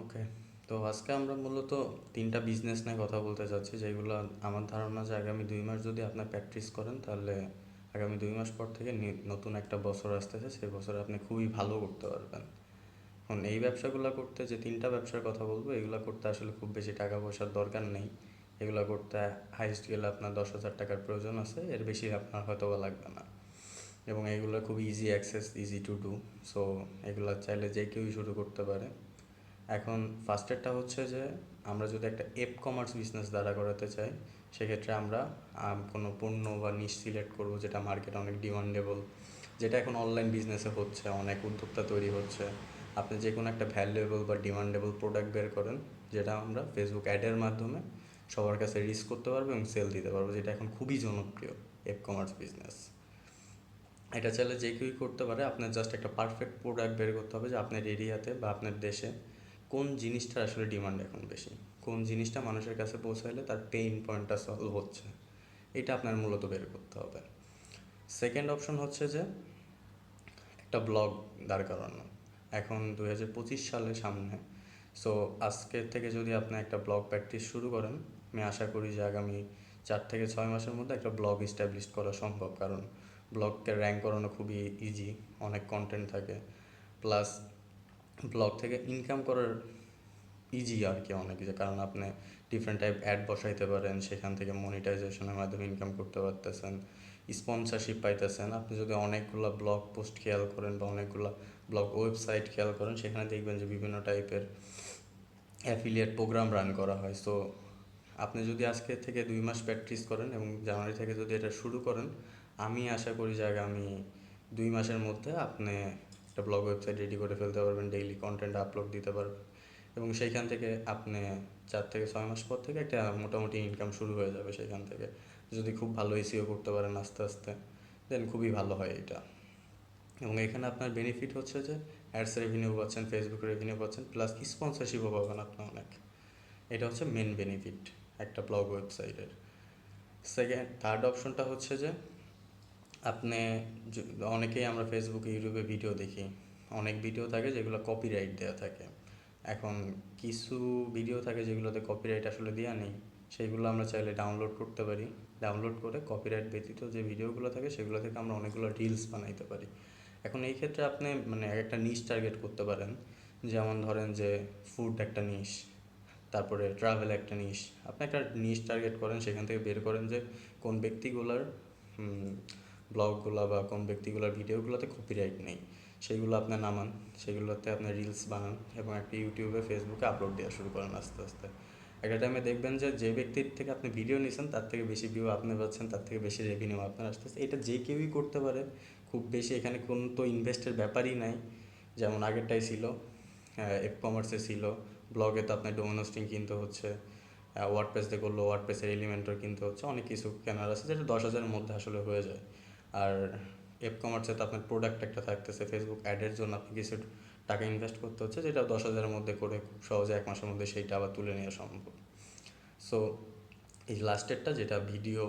ওকে তো আজকে আমরা মূলত তিনটা বিজনেস নিয়ে কথা বলতে চাচ্ছি, যেগুলো আমার ধারণা যে আগামী দুই মাস যদি আপনার প্র্যাকটিস করেন, তাহলে আগামী দুই মাস পর থেকে নতুন একটা বছর আসতেছে, সেই বছরে আপনি খুবই ভালো করতে পারবেন। এখন এই ব্যবসাগুলো করতে যে তিনটা ব্যবসার কথা বলব, এগুলো করতে আসলে খুব বেশি টাকা পয়সার দরকার নেই। এগুলো করতে হাইস্ট গেলে আপনার দশ হাজার টাকার প্রয়োজন আছে, এর বেশি আপনার হয়তো বা লাগবে না। এবং এগুলো খুব easy access easy to do so এগুলো চাইলে যে কেউই শুরু করতে পারে। এখন ফার্স্টেরটা হচ্ছে যে, আমরা যদি একটা এপ কমার্স বিজনেস দাঁড়া করাতে চাই, সেক্ষেত্রে আমরা কোনো পণ্য বা নিশ সিলেক্ট করব যেটা মার্কেটে অনেক ডিমান্ডেবল যেটা এখন অনলাইন বিজনেসে হচ্ছে, অনেক উদ্যোক্তা তৈরি হচ্ছে। আপনি যে কোনো একটা ভ্যালুয়েবল বা ডিমান্ডেবল প্রোডাক্ট বের করেন, যেটা আমরা ফেসবুক অ্যাডের মাধ্যমে সবার কাছে রিচ করতে পারব এবং সেল দিতে পারব, যেটা এখন খুবই জনপ্রিয় এপ কমার্স বিজনেস এটা চাইলে যে কেউই করতে পারে, আপনার জাস্ট একটা পারফেক্ট প্রোডাক্ট বের করতে হবে যে আপনার এরিয়াতে বা আপনার দেশে। কোন জিনিসটার আসলে ডিমান্ড এখন বেশি? কোন জিনিসটা মানুষের কাছে পৌঁছাইলে তার পেইন পয়েন্টটা সলভ হচ্ছে? এটা আপনার মূলত বের করতে হবে। সেকেন্ড অপশন হচ্ছে যে, একটা ব্লগ দাঁড় করানো। এখন দু হাজার পঁচিশ সালের সামনে। সো আজকের থেকে যদি আপনি একটা ব্লগ প্র্যাকটিস শুরু করেন, আমি আশা করি যে আগামী চার থেকে ছয় মাসের মধ্যে একটা ব্লগ ইস্টাবলিশ করা সম্ভব। কারণ ব্লগকে র্যাঙ্ক করানো খুবই ইজি অনেক কন্টেন্ট থাকে। প্লাস ব্লগ থেকে ইনকাম করার ইজি আর কি অনেক যে কারণ আপনি ডিফারেন্ট টাইপ অ্যাড বসাইতে পারেন, সেখান থেকে মনিটাইজেশনের মাধ্যমে ইনকাম করতে পারতেছেন স্পন্সরশিপ পাইতেছেন। আপনি যদি অনেকগুলো ব্লগ পোস্ট খেয়াল করেন বা অনেকগুলো ব্লগ ওয়েবসাইট খেয়াল করেন, সেখানে দেখবেন যে বিভিন্ন টাইপের অ্যাফিলিয়েট প্রোগ্রাম রান করা হয়। সো আপনি যদি আজকে থেকে দুই মাস প্র্যাকটিস করেন এবং জানুয়ারি থেকে যদি এটা শুরু করেন, আমি আশা করি যে আগামী দুই মাসের মধ্যে আপনি একটা ব্লগ ওয়েবসাইট রেডি করে ফেলতে পারবেন ডেইলি কন্টেন্ট আপলোড দিতে পারবেন। এবং সেইখান থেকে আপনি চার থেকে ছয় মাস পর থেকে একটা মোটামুটি ইনকাম শুরু হয়ে যাবে সেখান থেকে। যদি খুব ভালো এসিও করতে পারেন আস্তে আস্তে দেন খুবই ভালো হয় এটা। এবং এখানে আপনার বেনিফিট হচ্ছে যে অ্যাডস রেভিনিউ পাচ্ছেন ফেসবুক রেভিনিউ পাচ্ছেন প্লাস স্পন্সরশিপও পাবেন আপনি অনেক। এটা হচ্ছে মেন বেনিফিট একটা ব্লগ ওয়েবসাইটের সেকেন্ড থার্ড অপশনটা হচ্ছে যে আপনি অনেকেই আমরা ফেসবুকে ইউটিউবে ভিডিও দেখি। অনেক ভিডিও থাকে যেগুলো কপিরাইট দেওয়া থাকে। এখন কিছু ভিডিও থাকে যেগুলোতে কপিরাইট আসলে দেওয়া নেই। সেইগুলো আমরা চাইলে ডাউনলোড করতে পারি। ডাউনলোড করে কপিরাইট ব্যতীত যে ভিডিওগুলো থাকে সেগুলো থেকে আমরা অনেকগুলো রিলস বানাইতে পারি। এখন এই ক্ষেত্রে আপনি মানে একটা নিশ টার্গেট করতে পারেন। যেমন ধরেন যে ফুড একটা নিশ তারপরে ট্রাভেল একটা নিশ আপনি একটা নিশ টার্গেট করেন, সেখান থেকে বের করেন যে কোন ব্যক্তিগুলোর ব্লগগুলো বা কোন ব্যক্তিগুলোর ভিডিওগুলোতে কপিরাইট নেই। সেইগুলো আপনি নামান সেগুলোতে আপনি রিলস বানান এবং একটা ইউটিউবে, ফেসবুকে আপলোড দেওয়া শুরু করেন আস্তে আস্তে। একটা টাইমে দেখবেন যে যে ব্যক্তির থেকে আপনি ভিডিও নিয়েছেন তার থেকে বেশি ভিউ আপনি পাচ্ছেন, তার থেকে বেশি রেভিনিউ আপনার আসতেছে। এটা যে কেউই করতে পারে, খুব বেশি এখানে কোন তো ইনভেস্টের ব্যাপারই নাই। যেমন আগেরটাই ছিল এপ কমার্সে ছিল ব্লগে তো আপনার ডোমিনোস্টিং কিনতে হচ্ছে ওয়ার্ড পেজে করল ওয়ার্ড পেজের এলিমেন্টর কিনতে হচ্ছে, অনেক কিছু কেনার আছে, যেটা দশ হাজারের মধ্যে আসলে হয়ে যায়। আর এপ কমার্সে তো আপনার প্রোডাক্ট একটা থাকতেছে ফেসবুক অ্যাডের জন্য আপনি কিছু টাকা ইনভেস্ট করতে হচ্ছে, যেটা দশ হাজারের মধ্যে করে খুব সহজে এক মাসের মধ্যে সেইটা আবার তুলে নেওয়া সম্ভব। সো এই লাস্টেরটা যেটা ভিডিও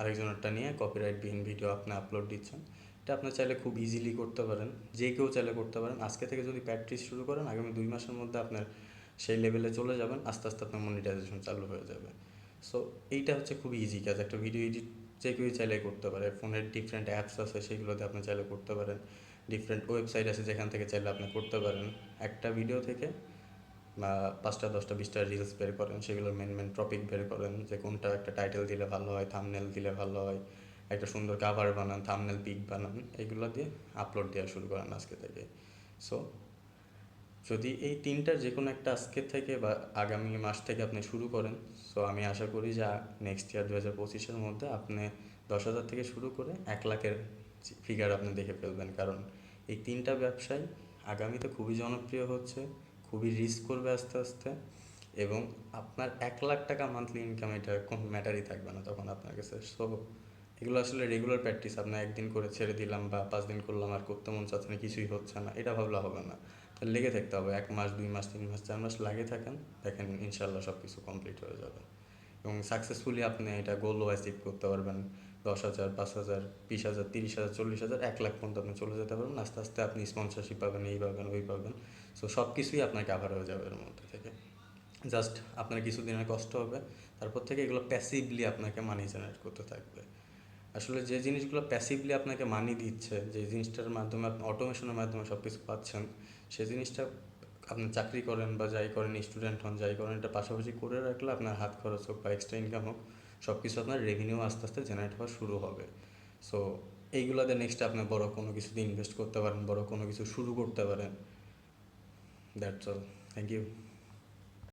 আরেকজনেরটা নিয়ে কপিরাইট কপিরাইটবিহীন ভিডিও আপনি আপলোড দিচ্ছেন, এটা আপনি চাইলে খুব ইজিলি করতে পারেন, যে কেউ চাইলে করতে পারেন। আজকে থেকে যদি প্র্যাকটিস শুরু করেন, আগামী দুই মাসের মধ্যে আপনার সেই লেভেলে চলে যাবেন, আস্তে আস্তে আপনার মনিটাইজেশন চালু হয়ে যাবে। সো এইটা হচ্ছে খুব ইজি কাজ, একটা ভিডিও এডিট যে কেউই চাইলে করতে পারে। ফোনের ডিফারেন্ট অ্যাপস আছে, সেগুলোতে আপনি চাইলে করতে পারেন। ডিফারেন্ট ওয়েবসাইট আছে, যেখান থেকে চাইলে আপনি করতে পারেন। একটা ভিডিও থেকে পাঁচটা, দশটা, বিশটা রিলস বের করেন, সেগুলোর মেন মেন টপিক বের করেন। যে কোনটা একটা টাইটেল দিলে ভালো হয় থামনেল দিলে ভালো হয়, একটা সুন্দর কাভার বানান থামনেল পিক বানান, এগুলো দিয়ে আপলোড দেওয়া শুরু করেন আজকে থেকে। সো যদি এই তিনটার যে কোনো একটা আজকের থেকে বা আগামী মাস থেকে আপনি শুরু করেন সো আমি আশা করি যে নেক্সট ইয়ার দু হাজার পঁচিশের মধ্যে আপনি দশ হাজার থেকে শুরু করে এক লাখের ফিগার আপনি দেখে ফেলবেন। কারণ এই তিনটা ব্যবসায় আগামীতে খুবই জনপ্রিয় হচ্ছে, খুবই রিস্ক করবে আস্তে আস্তে এবং আপনার এক লাখ টাকা মান্থলি ইনকাম এটা কোনো ম্যাটারই থাকবে না তখন আপনার কাছে। সো এগুলো আসলে রেগুলার প্র্যাকটিস আপনার একদিন করে ছেড়ে দিলাম বা পাঁচ দিন করলাম, আর করতে মন চাচ্ছে না, কিছুই হচ্ছে না, এটা ভাবলে হবে না। তাহলে লেগে থাকতে হবে, এক মাস, দুই মাস, তিন মাস, চার মাস লাগে থাকেন, দেখেন ইনশাল্লাহ সব কিছু কমপ্লিট হয়ে যাবে। এবং সাকসেসফুলি আপনি এটা গোলও অ্যাচিভ করতে পারবেন, দশ হাজার, পাঁচ হাজার, বিশ হাজার, তিরিশ হাজার, চল্লিশ হাজার, এক লাখ পর্যন্ত আপনি চলে যেতে পারবেন, আস্তে আস্তে আপনি স্পন্সরশিপ পাবেন, এই পাবেন, ওই পাবেন। সো সব কিছুই আপনার কাভার হয়ে যাবে এর মধ্যে থেকে। জাস্ট আপনার কিছুদিনের কষ্ট হবে, তারপর থেকে এগুলো প্যাসিভলি আপনাকে মানি জেনারেট করতে থাকবে। আসলে যে জিনিসগুলো প্যাসিভলি আপনাকে মানি দিচ্ছে, যে জিনিসটার মাধ্যমে আপনি অটোমেশনের মাধ্যমে সব কিছু পাচ্ছেন সেই জিনিসটা আপনি চাকরি করেন বা যাই করেন স্টুডেন্ট হন, যাই করেন, এটা পাশাপাশি করে রাখলে আপনার হাত খরচ হোক বা এক্সট্রা ইনকাম হোক সব কিছু আপনার রেভিনিউ আস্তে আস্তে জেনারেট হওয়া শুরু হবে। সো এইগুলোতে নেক্সট আপনি বড় কোনো কিছুতে ইনভেস্ট করতে পারেন, বড় কোনো কিছু শুরু করতে পারেন। That's all thank you